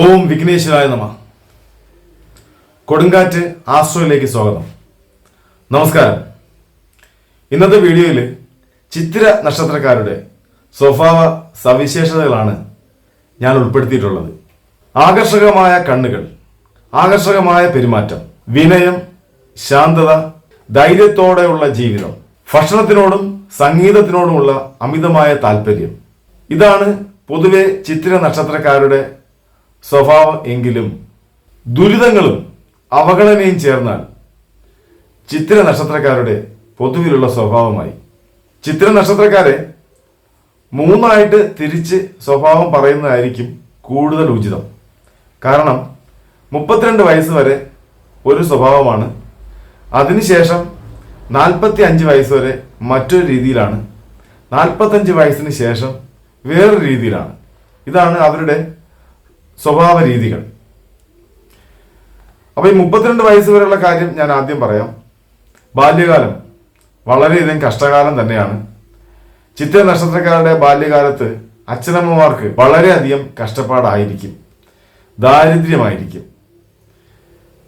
ഓം വിഘ്നേശ്വരായ നമ. കൊടുങ്കാറ്റ് ആസ്ട്രോയിലേക്ക് സ്വാഗതം. നമസ്കാരം. ഇന്നത്തെ വീഡിയോയിൽ ചിത്തിര നക്ഷത്രക്കാരുടെ സ്വഭാവ സവിശേഷതകളാണ് ഞാൻ ഉൾപ്പെടുത്തിയിട്ടുള്ളത്. ആകർഷകമായ കണ്ണുകൾ ആകർഷകമായ പെരുമാറ്റം വിനയം ശാന്തത ധൈര്യത്തോടെയുള്ള ജീവിതം ഭക്ഷണത്തിനോടും സംഗീതത്തിനോടുമുള്ള അമിതമായ താല്പര്യം ഇതാണ് പൊതുവെ ചിത്തിര നക്ഷത്രക്കാരുടെ സ്വഭാവം എങ്കിലും ദുരിതങ്ങളും അവഗണനയും ചേർന്നാൽ ചിത്ര നക്ഷത്രക്കാരുടെ പൊതുവിലുള്ള സ്വഭാവമായി. ചിത്ര നക്ഷത്രക്കാരെ മൂന്നായിട്ട് തിരിച്ച് സ്വഭാവം പറയുന്നതായിരിക്കും കൂടുതൽ ഉചിതം. കാരണം മുപ്പത്തിരണ്ട് വയസ്സ് വരെ ഒരു സ്വഭാവമാണ്. അതിനുശേഷം നാൽപ്പത്തി അഞ്ച് വയസ്സ് വരെ മറ്റൊരു രീതിയിലാണ്. നാൽപ്പത്തഞ്ച് വയസ്സിന് ശേഷം വേറൊരു രീതിയിലാണ്. ഇതാണ് അവരുടെ സ്വഭാവ രീതികൾ അപ്പൊ ഈ മുപ്പത്തിരണ്ട് വയസ്സ് വരെയുള്ള കാര്യം ഞാൻ ആദ്യം പറയാം. ബാല്യകാലം വളരെയധികം കഷ്ടകാലം തന്നെയാണ്. ചിത്ര നക്ഷത്രക്കാരുടെ ബാല്യകാലത്ത് അച്ഛനമ്മമാർക്ക് വളരെയധികം കഷ്ടപ്പാടായിരിക്കും. ദാരിദ്ര്യമായിരിക്കും.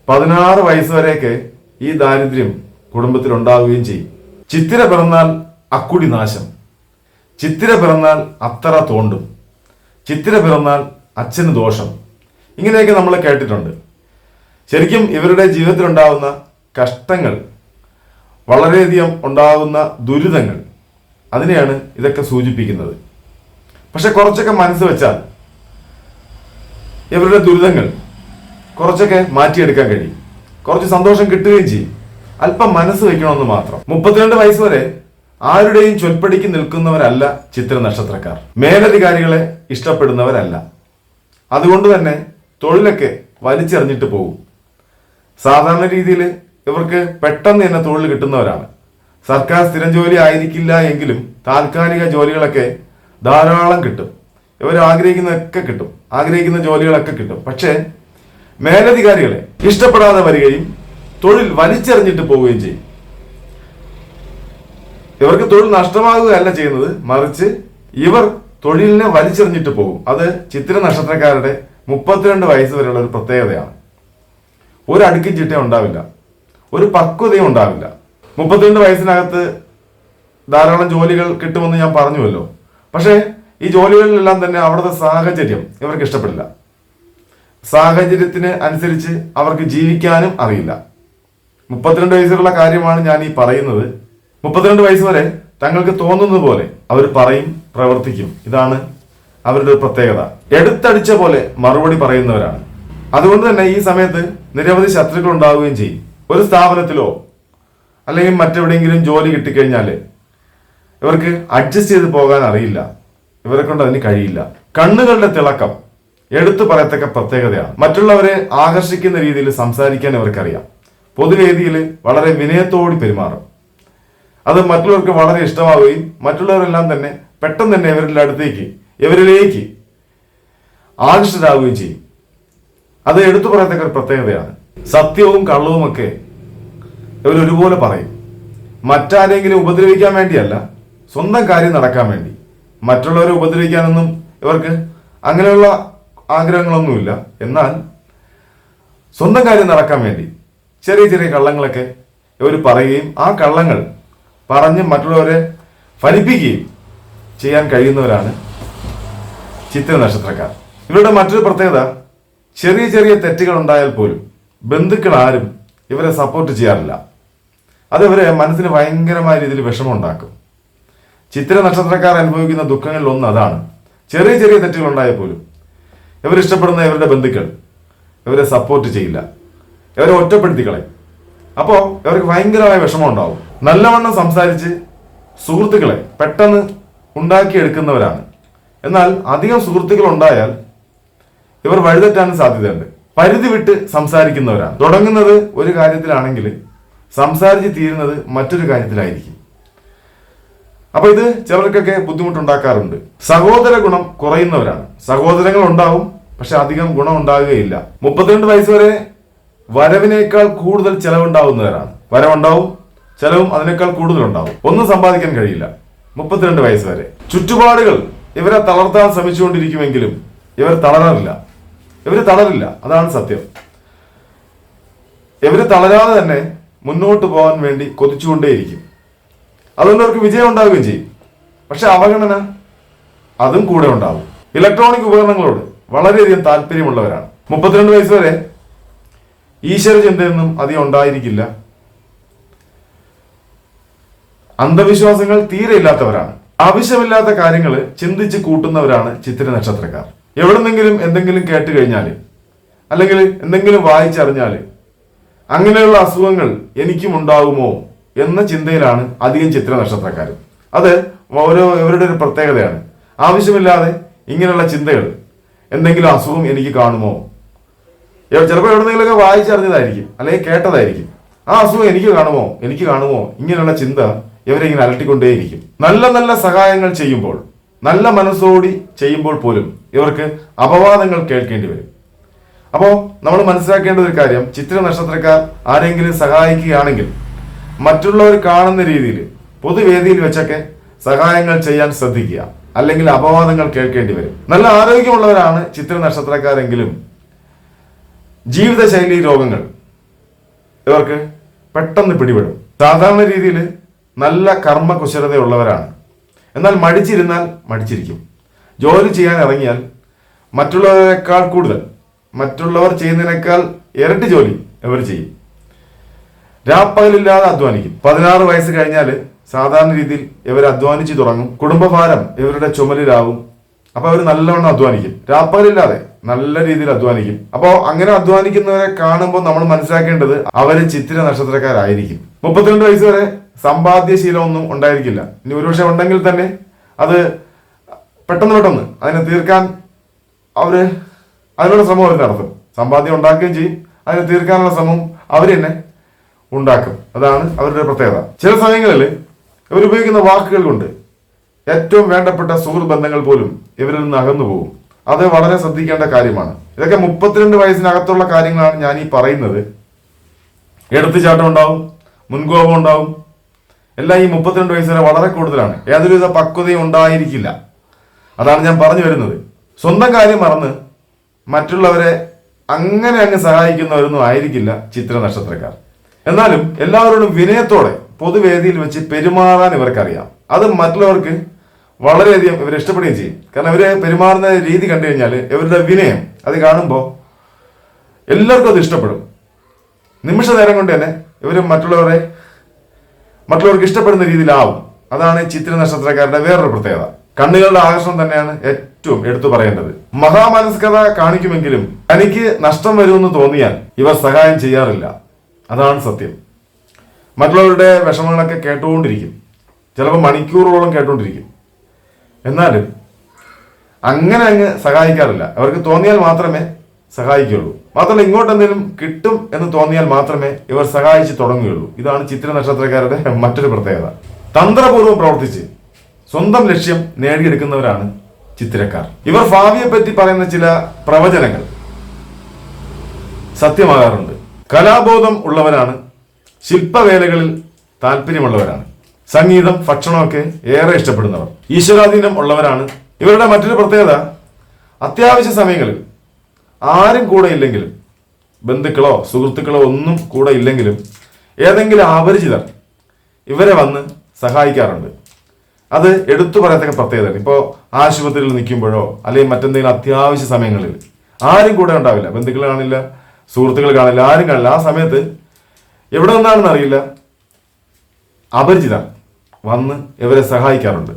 പതിനാറ് വയസ്സ് വരെയൊക്കെ ഈ ദാരിദ്ര്യം കുടുംബത്തിൽ ഉണ്ടാവുകയും ചെയ്യും. ചിത്തിര പിറന്നാൽ അക്കുടി നാശം. ചിത്തിര പിറന്നാൽ അത്തറ തോണ്ടും. ചിത്തിര പിറന്നാൽ അച്ഛന് ദോഷം. ഇങ്ങനെയൊക്കെ നമ്മൾ കേട്ടിട്ടുണ്ട്. ശരിക്കും ഇവരുടെ ജീവിതത്തിൽ ഉണ്ടാകുന്ന കഷ്ടങ്ങൾ വളരെയധികം ഉണ്ടാകുന്ന ദുരിതങ്ങൾ അതിനെയാണ് ഇതൊക്കെ സൂചിപ്പിക്കുന്നത്. പക്ഷെ കുറച്ചൊക്കെ മനസ്സ് വെച്ചാൽ ഇവരുടെ ദുരിതങ്ങൾ കുറച്ചൊക്കെ മാറ്റിയെടുക്കാൻ കഴിയും. കുറച്ച് സന്തോഷം കിട്ടുകയും ചെയ്യും. അല്പം മനസ്സ് വെക്കണമെന്ന് മാത്രം. മുപ്പത്തിരണ്ട് വയസ്സ് വരെ ആരുടെയും ചൊൽപ്പടിക്ക് നിൽക്കുന്നവരല്ല ചിത്ര നക്ഷത്രക്കാർ മേലധികാരികളെ ഇഷ്ടപ്പെടുന്നവരല്ല. അതുകൊണ്ട് തന്നെ തൊഴിലൊക്കെ വലിച്ചെറിഞ്ഞിട്ട് പോകും. സാധാരണ രീതിയിൽ ഇവർക്ക് പെട്ടെന്ന് തന്നെ തൊഴിൽ കിട്ടുന്നവരാണ്. സർക്കാർ സ്ഥിരം ജോലി ആയിരിക്കില്ല എങ്കിലും താൽക്കാലിക ജോലികളൊക്കെ ധാരാളം കിട്ടും. ഇവർ ആഗ്രഹിക്കുന്നതൊക്കെ കിട്ടും. ആഗ്രഹിക്കുന്ന ജോലികളൊക്കെ കിട്ടും. പക്ഷേ മേലധികാരികളെ ഇഷ്ടപ്പെടാതെ വരികയും തൊഴിൽ വലിച്ചെറിഞ്ഞിട്ട് പോവുകയും ചെയ്യും. ഇവർക്ക് തൊഴിൽ നഷ്ടമാകുകയല്ല ചെയ്യുന്നത്. മറിച്ച് ഇവർ തൊഴിലിനെ വലിച്ചെറിഞ്ഞിട്ട് പോകും. അത് ചിത്ര നക്ഷത്രക്കാരുടെ മുപ്പത്തിരണ്ട് വയസ്സ് വരെയുള്ള ഒരു പ്രത്യേകതയാണ്. ഒരു അടുക്കും ചിട്ട ഉണ്ടാവില്ല. ഒരു പക്വതയും ഉണ്ടാവില്ല. മുപ്പത്തിരണ്ട് വയസ്സിനകത്ത് ധാരാളം ജോലികൾ കിട്ടുമെന്ന് ഞാൻ പറഞ്ഞുവല്ലോ. പക്ഷേ ഈ ജോലികളിലെല്ലാം തന്നെ അവിടുത്തെ സാഹചര്യം ഇവർക്ക് ഇഷ്ടപ്പെടില്ല. സാഹചര്യത്തിന് അനുസരിച്ച് അവർക്ക് ജീവിക്കാനും അറിയില്ല. മുപ്പത്തിരണ്ട് വയസ്സുള്ള കാര്യമാണ് ഞാൻ ഈ പറയുന്നത്. മുപ്പത്തിരണ്ട് വയസ്സ് വരെ തങ്ങൾക്ക് തോന്നുന്നത് പോലെ അവർ പറയും പ്രവർത്തിക്കും. ഇതാണ് അവരുടെ ഒരു പ്രത്യേകത. എടുത്തടിച്ച പോലെ മറുപടി പറയുന്നവരാണ്. അതുകൊണ്ട് തന്നെ ഈ സമയത്ത് നിരവധി ശത്രുക്കൾ ഉണ്ടാവുകയും ചെയ്യും. ഒരു സ്ഥാപനത്തിലോ അല്ലെങ്കിൽ മറ്റെവിടെയെങ്കിലും ജോലി കിട്ടിക്കഴിഞ്ഞാൽ ഇവർക്ക് അഡ്ജസ്റ്റ് ചെയ്ത് പോകാൻ അറിയില്ല. ഇവരെ കൊണ്ട് അതിന് കഴിയില്ല. കണ്ണുകളുടെ തിളക്കം എടുത്തു പറയത്തക്ക പ്രത്യേകതയാണ്. മറ്റുള്ളവരെ ആകർഷിക്കുന്ന രീതിയിൽ സംസാരിക്കാൻ ഇവർക്കറിയാം. പൊതുവേദിയിൽ വളരെ വിനയത്തോടി പെരുമാറും. അത് മറ്റുള്ളവർക്ക് വളരെ ഇഷ്ടമാവുകയും മറ്റുള്ളവരെല്ലാം തന്നെ പെട്ടെന്ന് തന്നെ ഇവരുടെ അടുത്തേക്ക് ഇവരിലേക്ക് ആകർഷിതരാകുകയും ചെയ്യും. അത് എടുത്തു പറയത്തക്ക പ്രത്യേകതയാണ്. സത്യവും കള്ളവുമൊക്കെ ഇവർ ഒരുപോലെ പറയും. മറ്റാരെങ്കിലും ഉപദ്രവിക്കാൻ വേണ്ടിയല്ല സ്വന്തം കാര്യം നടക്കാൻ വേണ്ടി. മറ്റുള്ളവരെ ഉപദ്രവിക്കാനൊന്നും ഇവർക്ക് അങ്ങനെയുള്ള ആഗ്രഹങ്ങളൊന്നുമില്ല. എന്നാൽ സ്വന്തം കാര്യം നടക്കാൻ വേണ്ടി ചെറിയ ചെറിയ കള്ളങ്ങളൊക്കെ ഇവർ പറയുകയും ആ കള്ളങ്ങൾ പറഞ്ഞ് മറ്റുള്ളവരെ ഫലിപ്പിക്കുകയും ചെയ്യാൻ കഴിയുന്നവരാണ് ചിത്ര നക്ഷത്രക്കാർ. ഇവരുടെ മറ്റൊരു പ്രത്യേകത ചെറിയ ചെറിയ തെറ്റുകൾ ഉണ്ടായാൽ പോലും ബന്ധുക്കൾ ആരും ഇവരെ സപ്പോർട്ട് ചെയ്യാറില്ല. അത് ഇവരെ മനസ്സിന് ഭയങ്കരമായ രീതിയിൽ വിഷമമുണ്ടാക്കും. ചിത്ര നക്ഷത്രക്കാർ അനുഭവിക്കുന്ന ദുഃഖങ്ങളിൽ ഒന്ന് അതാണ്. ചെറിയ ചെറിയ തെറ്റുകൾ ഉണ്ടായാൽ പോലും ഇവരിഷ്ടപ്പെടുന്ന ഇവരുടെ ബന്ധുക്കൾ ഇവരെ സപ്പോർട്ട് ചെയ്യില്ല. ഇവരെ ഒറ്റപ്പെടുത്തി കളയും. അപ്പോൾ ഇവർക്ക് ഭയങ്കരമായ വിഷമം ഉണ്ടാവും നല്ലവണ്ണം സംസാരിച്ച് സുഹൃത്തുക്കളെ പെട്ടെന്ന് ഉണ്ടാക്കിയെടുക്കുന്നവരാണ്. എന്നാൽ അധികം സുഹൃത്തുക്കൾ ഉണ്ടായാൽ ഇവർ വഴിതെറ്റാൻ സാധ്യതയുണ്ട്. പരിധി വിട്ട് സംസാരിക്കുന്നവരാണ്. തുടങ്ങുന്നത് ഒരു കാര്യത്തിലാണെങ്കിൽ സംസാരിച്ച് തീരുന്നത് മറ്റൊരു കാര്യത്തിലായിരിക്കും. അപ്പൊ ഇത് ചിലർക്കൊക്കെ ബുദ്ധിമുട്ടുണ്ടാക്കാറുണ്ട്. സഹോദര ഗുണം കുറയുന്നവരാണ്. സഹോദരങ്ങൾ ഉണ്ടാവും പക്ഷെ അധികം ഗുണം ഉണ്ടാകുകയില്ല. മുപ്പത്തിരണ്ട് വയസ്സ് വരെ വരവിനേക്കാൾ കൂടുതൽ ചെലവുണ്ടാവുന്നവരാണ്. വരവുണ്ടാവും ചെലവും അതിനേക്കാൾ കൂടുതൽ ഉണ്ടാവും ഒന്നും സമ്പാദിക്കാൻ കഴിയില്ല. മുപ്പത്തിരണ്ട് വയസ്സ് വരെ. ചുറ്റുപാടുകൾ ഇവരെ തളർത്താൻ ശ്രമിച്ചുകൊണ്ടിരിക്കുമെങ്കിലും ഇവർ തളരാറില്ല. ഇവർ തളരില്ല. അതാണ് സത്യം. ഇവർ തളരാതെ തന്നെ മുന്നോട്ട് പോകാൻ വേണ്ടി കൊതിച്ചുകൊണ്ടേയിരിക്കും. അതുകൊണ്ട് അവർക്ക് വിജയം ഉണ്ടാവുകയും ചെയ്യും. പക്ഷെ അവഗണന അതും കൂടെ ഉണ്ടാവും. ഇലക്ട്രോണിക് ഉപകരണങ്ങളോട് വളരെയധികം താല്പര്യമുള്ളവരാണ്. മുപ്പത്തിരണ്ട് വയസ്സ് വരെ ഈശ്വര ചിന്തയൊന്നും അധികം ഉണ്ടായിരിക്കില്ല. അന്ധവിശ്വാസങ്ങൾ തീരെ ഇല്ലാത്തവരാണ്. ആവശ്യമില്ലാത്ത കാര്യങ്ങൾ ചിന്തിച്ച് കൂട്ടുന്നവരാണ് ചിത്തിര നക്ഷത്രക്കാർ. എവിടെന്നെങ്കിലും എന്തെങ്കിലും കേട്ട് കഴിഞ്ഞാൽ അല്ലെങ്കിൽ എന്തെങ്കിലും വായിച്ചറിഞ്ഞാൽ അങ്ങനെയുള്ള അസുഖങ്ങൾ എനിക്കും ഉണ്ടാകുമോ എന്ന ചിന്തയിലാണ് അധികം ചിത്ര നക്ഷത്രക്കാർ. അത് ഓരോ ഇവരുടെ ഒരു പ്രത്യേകതയാണ്. ആവശ്യമില്ലാതെ ഇങ്ങനെയുള്ള ചിന്തകൾ എന്തെങ്കിലും അസുഖം എനിക്ക് കാണുമോ ചിലപ്പോൾ എവിടെന്നെങ്കിലൊക്കെ വായിച്ചറിഞ്ഞതായിരിക്കും. അല്ലെങ്കിൽ കേട്ടതായിരിക്കും. ആ അസുഖം എനിക്ക് കാണുമോ? എനിക്ക് കാണുമോ? ഇങ്ങനെയുള്ള ചിന്ത ഇവരെ ഇങ്ങനെ അലട്ടിക്കൊണ്ടേയിരിക്കും. നല്ല നല്ല സഹായങ്ങൾ ചെയ്യുമ്പോൾ നല്ല മനസ്സോടി ചെയ്യുമ്പോൾ പോലും ഇവർക്ക് അപവാദങ്ങൾ കേൾക്കേണ്ടി വരും. അപ്പോൾ നമ്മൾ മനസ്സിലാക്കേണ്ട ഒരു കാര്യം ചിത്ര നക്ഷത്രക്കാർ ആരെങ്കിലും സഹായിക്കുകയാണെങ്കിൽ മറ്റുള്ളവർ കാണുന്ന രീതിയിൽ പൊതുവേദിയിൽ വെച്ചൊക്കെ സഹായങ്ങൾ ചെയ്യാൻ ശ്രദ്ധിക്കുക. അല്ലെങ്കിൽ അപവാദങ്ങൾ കേൾക്കേണ്ടി വരും. നല്ല ആരോഗ്യമുള്ളവരാണ് ചിത്ര നക്ഷത്രക്കാരെങ്കിലും ജീവിതശൈലി രോഗങ്ങൾ ഇവർക്ക് പെട്ടെന്ന് പിടിപെടും. സാധാരണ രീതിയിൽ നല്ല കർമ്മകുശലതയുള്ളവരാണ്. എന്നാൽ മടിച്ചിരുന്നാൽ മടിച്ചിരിക്കും. ജോലി ചെയ്യാൻ ഇറങ്ങിയാൽ മറ്റുള്ളവരെക്കാൾ കൂടുതൽ മറ്റുള്ളവർ ചെയ്യുന്നതിനേക്കാൾ ഇരട്ടി ജോലി ഇവർ ചെയ്യും. രാപ്പകലില്ലാതെ അധ്വാനിക്കും. പതിനാറ് വയസ്സ് കഴിഞ്ഞാൽ സാധാരണ രീതിയിൽ ഇവർ അധ്വാനിച്ചു തുടങ്ങും. കുടുംബഭാരം ഇവരുടെ ചുമലിലാവും. അപ്പൊ അവർ നല്ലവണ്ണം അധ്വാനിക്കും. രാപ്പകലില്ലാതെ നല്ല രീതിയിൽ അധ്വാനിക്കും. അപ്പോൾ അങ്ങനെ അധ്വാനിക്കുന്നവരെ കാണുമ്പോൾ നമ്മൾ മനസ്സിലാക്കേണ്ടത് അവർ ചിത്തിര നക്ഷത്രക്കാരായിരിക്കും. മുപ്പത്തിരണ്ട് വയസ്സ് വരെ സമ്പാദ്യശീലമൊന്നും ഉണ്ടായിരിക്കില്ല. ഇനി ഒരുപക്ഷെ ഉണ്ടെങ്കിൽ തന്നെ അത് പെട്ടെന്ന് പെട്ടെന്ന് അതിനെ തീർക്കാൻ അവർ അതിനുള്ള ശ്രമം അവർ നടത്തും. സമ്പാദ്യം ഉണ്ടാക്കുകയും ചെയ്യും. അതിനെ തീർക്കാനുള്ള ശ്രമം അവർ തന്നെ ഉണ്ടാക്കും. അതാണ് അവരുടെ പ്രത്യേകത. ചില സമയങ്ങളിൽ ഇവർ ഉപയോഗിക്കുന്ന വാക്കുകൾ കൊണ്ട് ഏറ്റവും വേണ്ടപ്പെട്ട സുഹൃത്ത് ബന്ധങ്ങൾ പോലും ഇവരിൽ നിന്ന് അകന്നു പോകും. അത് വളരെ ശ്രദ്ധിക്കേണ്ട കാര്യമാണ്. ഇതൊക്കെ മുപ്പത്തിരണ്ട് വയസ്സിനകത്തുള്ള കാര്യങ്ങളാണ് ഞാൻ ഈ പറയുന്നത്. എടുത്തുചാട്ടം ഉണ്ടാവും മുൻകോപം ഉണ്ടാവും. എല്ലാം ഈ മുപ്പത്തിരണ്ട് വയസ്സ് വരെ വളരെ കൂടുതലാണ്. യാതൊരുവിധ പക്വതയും ഉണ്ടായിരിക്കില്ല. അതാണ് ഞാൻ പറഞ്ഞു വരുന്നത്. സ്വന്തം കാര്യം മറന്ന് മറ്റുള്ളവരെ അങ്ങനെ അങ്ങ് സഹായിക്കുന്നവരൊന്നും ആയിരിക്കില്ല ചിത്ര നക്ഷത്രക്കാർ. എന്നാലും എല്ലാവരോടും വിനയത്തോടെ പൊതുവേദിയിൽ വെച്ച് പെരുമാറാൻ ഇവർക്കറിയാം. അത് മറ്റുള്ളവർക്ക് വളരെയധികം ഇവർ ഇഷ്ടപ്പെടുകയും ചെയ്യും. കാരണം ഇവരെ പെരുമാറുന്ന രീതി കണ്ടു കഴിഞ്ഞാൽ ഇവരുടെ വിനയം അത് കാണുമ്പോൾ എല്ലാവർക്കും അത് ഇഷ്ടപ്പെടും. നിമിഷ നേരം കൊണ്ട് തന്നെ ഇവർ മറ്റുള്ളവരെ മറ്റുള്ളവർക്ക് ഇഷ്ടപ്പെടുന്ന രീതിയിലാവും. അതാണ് ചിത്ര നക്ഷത്രക്കാരുടെ വേറൊരു പ്രത്യേകത. കണ്ണുകളുടെ ആകർഷണം തന്നെയാണ് ഏറ്റവും എടുത്തു പറയേണ്ടത്. മഹാമനസ്കത കാണിക്കുമെങ്കിലും തനിക്ക് നഷ്ടം വരുമെന്ന് തോന്നിയാൽ ഇവർ സഹായം ചെയ്യാറില്ല. അതാണ് സത്യം. മറ്റുള്ളവരുടെ വിഷമങ്ങളൊക്കെ കേട്ടുകൊണ്ടിരിക്കും. ചിലപ്പോൾ മണിക്കൂറുകളോളം കേട്ടുകൊണ്ടിരിക്കും എന്നാലും അങ്ങനെ അങ്ങ് സഹായിക്കാറില്ല. അവർക്ക് തോന്നിയാൽ മാത്രമേ സഹായിക്കുകയുള്ളൂ. മാത്രമല്ല ഇങ്ങോട്ട് എന്തെങ്കിലും കിട്ടും എന്ന് തോന്നിയാൽ മാത്രമേ ഇവർ സഹായിച്ച് തുടങ്ങുകയുള്ളൂ. ഇതാണ് ചിത്ര നക്ഷത്രക്കാരുടെ മറ്റൊരു പ്രത്യേകത. തന്ത്രപൂർവം പ്രവർത്തിച്ച് സ്വന്തം ലക്ഷ്യം നേടിയെടുക്കുന്നവരാണ് ചിത്രക്കാർ. ഇവർ ഭാവിയെ പറ്റി പറയുന്ന ചില പ്രവചനങ്ങൾ സത്യമാകാറുണ്ട്. കലാബോധം ഉള്ളവരാണ് ശില്പവേലകളിൽ താല്പര്യമുള്ളവരാണ്. സംഗീതം ഭക്ഷണമൊക്കെ ഏറെ ഇഷ്ടപ്പെടുന്നവർ. ഈശ്വരാധീനം ഉള്ളവരാണ്. ഇവരുടെ മറ്റൊരു പ്രത്യേകത അത്യാവശ്യ സമയങ്ങളിൽ ആരും കൂടെ ഇല്ലെങ്കിലും ബന്ധുക്കളോ സുഹൃത്തുക്കളോ ഒന്നും കൂടെ ഇല്ലെങ്കിലും ഏതെങ്കിലും അപരിചിതർ ഇവരെ വന്ന് സഹായിക്കാറുണ്ട്. അത് എടുത്തു പറയത്തക്ക പ്രത്യേകത ഇപ്പോൾ ആശുപത്രിയിൽ നിൽക്കുമ്പോഴോ അല്ലെങ്കിൽ മറ്റെന്തെങ്കിലും അത്യാവശ്യ സമയങ്ങളിൽ ആരും കൂടെ ഉണ്ടാവില്ല. ബന്ധുക്കൾ കാണില്ല സുഹൃത്തുക്കൾ കാണില്ല ആരും കാണില്ല. ആ സമയത്ത് എവിടെ നിന്നാണെന്ന് അറിയില്ല. അപരിചിതർ വന്ന് ഇവരെ സഹായിക്കാറുണ്ട്.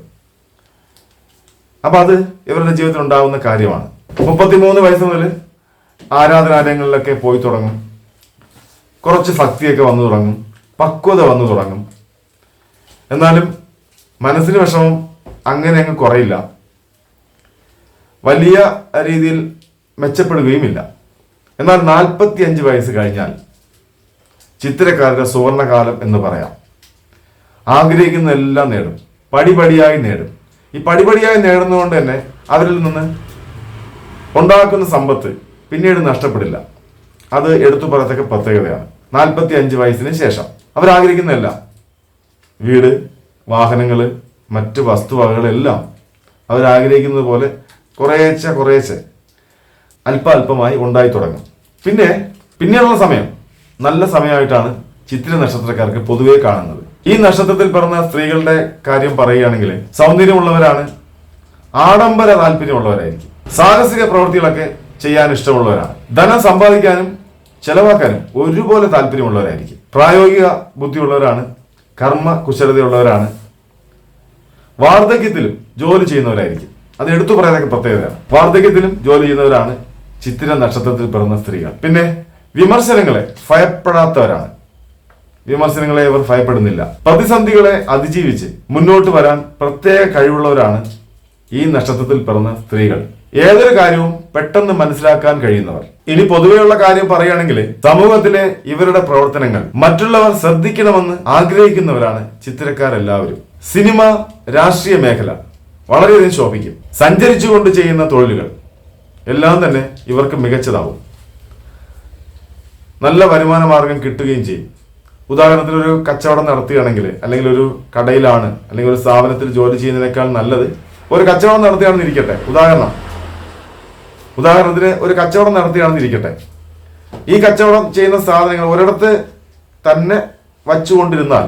അപ്പൊ അത് ഇവരുടെ ജീവിതത്തിൽ ഉണ്ടാകുന്ന കാര്യമാണ്. മുപ്പത്തിമൂന്ന് വയസ്സ് മുതൽ ആരാധനാലയങ്ങളിലൊക്കെ പോയി തുടങ്ങും. കുറച്ച് ഭക്തിയൊക്കെ വന്നു തുടങ്ങും. പക്വത വന്നു തുടങ്ങും. എന്നാലും മനസ്സിന് വിഷമം അങ്ങനെ അങ്ങ് കുറയില്ല. വലിയ രീതിയിൽ മെച്ചപ്പെടുകയുമില്ല. എന്നാൽ നാൽപ്പത്തി അഞ്ച് വയസ്സ് കഴിഞ്ഞാൽ ചിത്രക്കാരുടെ സുവർണകാലം എന്ന് പറയാം. ആഗ്രഹിക്കുന്ന എല്ലാം നേടും. പടിപടിയായി നേടും. ഈ പടിപടിയായി നേടുന്നതുകൊണ്ട് തന്നെ അവരിൽ നിന്ന് ഉണ്ടാക്കുന്ന സമ്പത്ത് പിന്നീട് നഷ്ടപ്പെടില്ല. അത് എടുത്തു പറയത്തക്ക പ്രത്യേകതയാണ്. നാൽപ്പത്തി അഞ്ച് വയസ്സിന് ശേഷം അവരാഗ്രഹിക്കുന്നതെല്ലാം വീട് വാഹനങ്ങൾ മറ്റ് വസ്തുവകകളെല്ലാം അവരാഗ്രഹിക്കുന്നത് പോലെ കുറേശ്ശെ കുറേശ്ശെ അല്പ അല്പമായി ഉണ്ടായി തുടങ്ങും പിന്നെ പിന്നീടുള്ള സമയം. നല്ല സമയമായിട്ടാണ് ചിത്തിര നക്ഷത്രക്കാർക്ക് പൊതുവെ കാണുന്നത്. ഈ നക്ഷത്രത്തിൽ പിറന്ന സ്ത്രീകളുടെ കാര്യം പറയുകയാണെങ്കിൽ സൗന്ദര്യമുള്ളവരാണ് ആഡംബര താല്പര്യമുള്ളവരായിരിക്കും. സാഹസിക പ്രവൃത്തികളൊക്കെ ചെയ്യാൻ ഇഷ്ടമുള്ളവരാണ്. ധനം സമ്പാദിക്കാനും ചെലവാക്കാനും ഒരുപോലെ താല്പര്യമുള്ളവരായിരിക്കും. പ്രായോഗിക ബുദ്ധിയുള്ളവരാണ് കർമ്മ കുശലതയുള്ളവരാണ് വാർദ്ധക്യത്തിലും ജോലി ചെയ്യുന്നവരായിരിക്കും. അത് എടുത്തു പറയാനൊക്കെ പ്രത്യേകതയാണ്. വാർദ്ധക്യത്തിലും ജോലി ചെയ്യുന്നവരാണ് ചിത്തിര നക്ഷത്രത്തിൽ പിറന്ന സ്ത്രീകൾ. പിന്നെ വിമർശനങ്ങളെ ഭയപ്പെടാത്തവരാണ്. വിമർശനങ്ങളെ ഇവർ ഭയപ്പെടുന്നില്ല. പ്രതിസന്ധികളെ അതിജീവിച്ച് മുന്നോട്ട് വരാൻ പ്രത്യേക കഴിവുള്ളവരാണ് ഈ നക്ഷത്രത്തിൽ പിറന്ന സ്ത്രീകൾ. ഏതൊരു കാര്യവും പെട്ടെന്ന് മനസ്സിലാക്കാൻ കഴിയുന്നവർ. ഇനി പൊതുവെയുള്ള കാര്യം പറയുകയാണെങ്കിൽ സമൂഹത്തിലെ ഇവരുടെ പ്രവർത്തനങ്ങൾ മറ്റുള്ളവർ ശ്രദ്ധിക്കണമെന്ന് ആഗ്രഹിക്കുന്നവരാണ് ചിത്രക്കാരെല്ലാവരും. സിനിമ രാഷ്ട്രീയ മേഖല വളരെയധികം ശോഭിക്കും. സഞ്ചരിച്ചുകൊണ്ട് ചെയ്യുന്ന തൊഴിലുകൾ എല്ലാം തന്നെ ഇവർക്ക് മികച്ചതാവും. നല്ല വരുമാന മാർഗം കിട്ടുകയും ചെയ്യും. ഉദാഹരണത്തിന് ഒരു കച്ചവടം നടത്തുകയാണെങ്കിൽ അല്ലെങ്കിൽ ഒരു കടയിലാണ് അല്ലെങ്കിൽ ഒരു സ്ഥാപനത്തിൽ ജോലി ചെയ്യുന്നതിനേക്കാൾ നല്ലത് ഒരു കച്ചവടം നടത്തുകയാണെന്ന് ഇരിക്കട്ടെ. ഉദാഹരണം. ഉദാഹരണത്തിന് ഒരു കച്ചവടം നടത്തുകയാണെന്ന് ഇരിക്കട്ടെ. ഈ കച്ചവടം ചെയ്യുന്ന സാധനങ്ങൾ ഒരിടത്ത് തന്നെ വച്ചുകൊണ്ടിരുന്നാൽ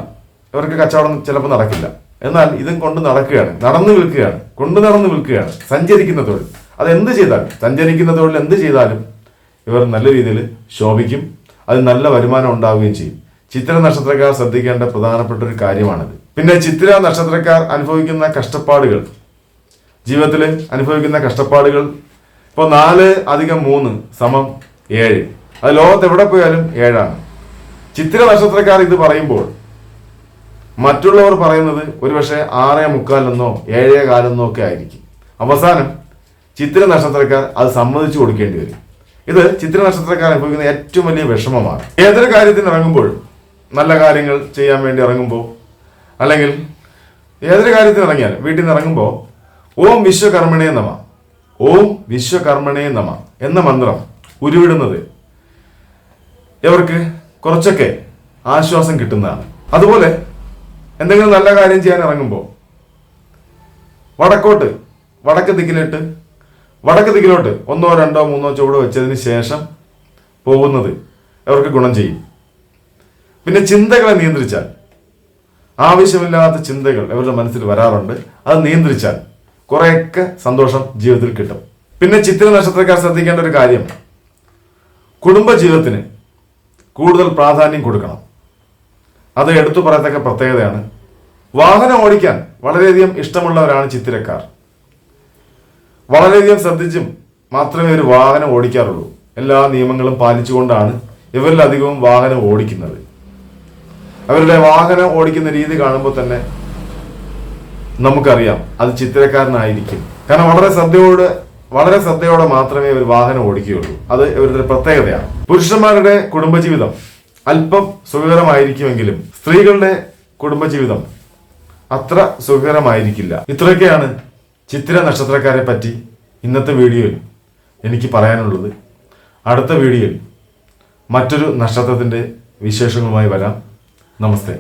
ഇവർക്ക് കച്ചവടം ചിലപ്പോൾ നടക്കില്ല. എന്നാൽ ഇതും കൊണ്ട് നടക്കുകയാണ്. നടന്നു വിൽക്കുകയാണ്. കൊണ്ടു നടന്ന് വിൽക്കുകയാണ്. സഞ്ചരിക്കുന്ന തൊഴിൽ. അത് എന്ത് ചെയ്താലും സഞ്ചരിക്കുന്ന തൊഴിൽ എന്ത് ചെയ്താലും ഇവർ നല്ല രീതിയിൽ ശോഭിക്കും. അത് നല്ല വരുമാനം ഉണ്ടാവുകയും ചെയ്യും. ചിത്ര നക്ഷത്രക്കാർ ശ്രദ്ധിക്കേണ്ട പ്രധാനപ്പെട്ട ഒരു കാര്യമാണിത്. പിന്നെ ചിത്ര നക്ഷത്രക്കാർ അനുഭവിക്കുന്ന കഷ്ടപ്പാടുകൾ. ജീവിതത്തിൽ അനുഭവിക്കുന്ന കഷ്ടപ്പാടുകൾ. ഇപ്പോൾ നാല് അധികം മൂന്ന് സമം ഏഴ്. അത് ലോകത്ത് എവിടെ പോയാലും ഏഴാണ്. ചിത്ര നക്ഷത്രക്കാർ ഇത് പറയുമ്പോൾ മറ്റുള്ളവർ പറയുന്നത് ഒരുപക്ഷെ ആറേ മുക്കാലെന്നോ ഏഴേ കാലെന്നോ ഒക്കെ ആയിരിക്കും. അവസാനം ചിത്ര നക്ഷത്രക്കാർ അത് സമ്മതിച്ചു കൊടുക്കേണ്ടി വരും. ഇത് ചിത്ര നക്ഷത്രക്കാർ അനുഭവിക്കുന്ന ഏറ്റവും വലിയ വിഷമമാണ്. ഏതൊരു കാര്യത്തിന് ഇറങ്ങുമ്പോഴും നല്ല കാര്യങ്ങൾ ചെയ്യാൻ വേണ്ടി ഇറങ്ങുമ്പോൾ അല്ലെങ്കിൽ ഏതൊരു കാര്യത്തിന് ഇറങ്ങിയാൽ വീട്ടിൽ നിന്ന് ഇറങ്ങുമ്പോൾ ഓം വിശ്വകർമ്മണേ നമ ഓം വിശ്വകർമ്മണേ നമ എന്ന മന്ത്രം ഉരുവിടുന്നത് ഇവർക്ക് കുറച്ചൊക്കെ ആശ്വാസം കിട്ടുന്നതാണ്. അതുപോലെ എന്തെങ്കിലും നല്ല കാര്യം ചെയ്യാൻ ഇറങ്ങുമ്പോൾ വടക്കോട്ട് വടക്ക് ദിക്കിലിട്ട് വടക്ക് ദിക്കിലോട്ട് ഒന്നോ രണ്ടോ മൂന്നോ ചുവട് വെച്ചതിന് ശേഷം പോകുന്നത് അവർക്ക് ഗുണം ചെയ്യും. പിന്നെ ചിന്തകളെ നിയന്ത്രിച്ചാൽ. ആവശ്യമില്ലാത്ത ചിന്തകൾ ഇവരുടെ മനസ്സിൽ വരാറുണ്ട്. അത് നിയന്ത്രിച്ചാൽ കുറെയൊക്കെ സന്തോഷം ജീവിതത്തിൽ കിട്ടും. പിന്നെ ചിത്ര നക്ഷത്രക്കാർ ശ്രദ്ധിക്കേണ്ട ഒരു കാര്യം. കുടുംബ ജീവിതത്തിന് കൂടുതൽ പ്രാധാന്യം കൊടുക്കണം. അത് എടുത്തു പറയത്തക്ക പ്രത്യേകതയാണ്. വാഹനം ഓടിക്കാൻ വളരെയധികം ഇഷ്ടമുള്ളവരാണ് ചിത്തിരക്കാർ. വളരെയധികം ശ്രദ്ധിച്ചും മാത്രമേ ഒരു വാഹനം ഓടിക്കാറുള്ളൂ. എല്ലാ നിയമങ്ങളും പാലിച്ചുകൊണ്ടാണ് ഇവരിലധികവും വാഹനം ഓടിക്കുന്നത്. അവരുടെ വാഹനം ഓടിക്കുന്ന രീതി കാണുമ്പോൾ തന്നെ നമുക്കറിയാം അത് ചിത്രക്കാരനായിരിക്കും. കാരണം വളരെ ശ്രദ്ധയോട് വളരെ ശ്രദ്ധയോടെ മാത്രമേ ഒരു വാഹനം ഓടിക്കുകയുള്ളൂ. അത് ഇവരുടെ പ്രത്യേകതയാണ്. പുരുഷന്മാരുടെ കുടുംബജീവിതം അല്പം സുഖകരമായിരിക്കുമെങ്കിലും സ്ത്രീകളുടെ കുടുംബജീവിതം അത്ര സുഖകരമായിരിക്കില്ല. ഇത്രയൊക്കെയാണ് ചിത്ര നക്ഷത്രക്കാരെ പറ്റി ഇന്നത്തെ വീഡിയോയിൽ എനിക്ക് പറയാനുള്ളത്. അടുത്ത വീഡിയോയിൽ മറ്റൊരു നക്ഷത്രത്തിന്റെ വിശേഷങ്ങളുമായി വരാം. నమస్తే